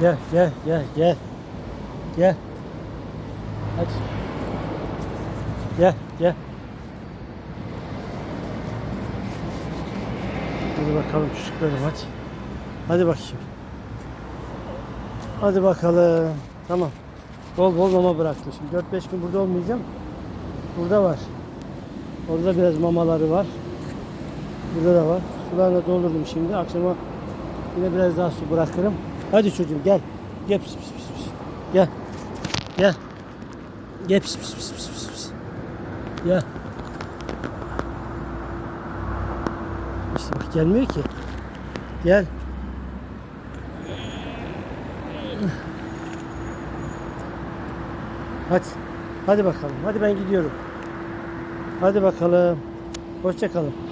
Gel gel gel gel. Gel. Hadi. Gel gel. Hadi bakalım çocuklarım hadi. Hadi bakayım. Hadi bakalım. Tamam. Bol bol mama bıraktım. Şimdi 4-5 gün burada olmayacağım. Burada var. Orada biraz mamaları var. Burada da var. Sularını doldurdum şimdi. Akşama yine biraz daha su bırakırım. Hadi çocuğum gel. Gel pis pis pis pis. Gel. Gel. Gel pis pis pis pis pis. pis. Gel. İşte bak gelmiyor ki. Gel. Hadi. Hadi bakalım. Hadi ben gidiyorum. Hadi bakalım. Hoşça kalın.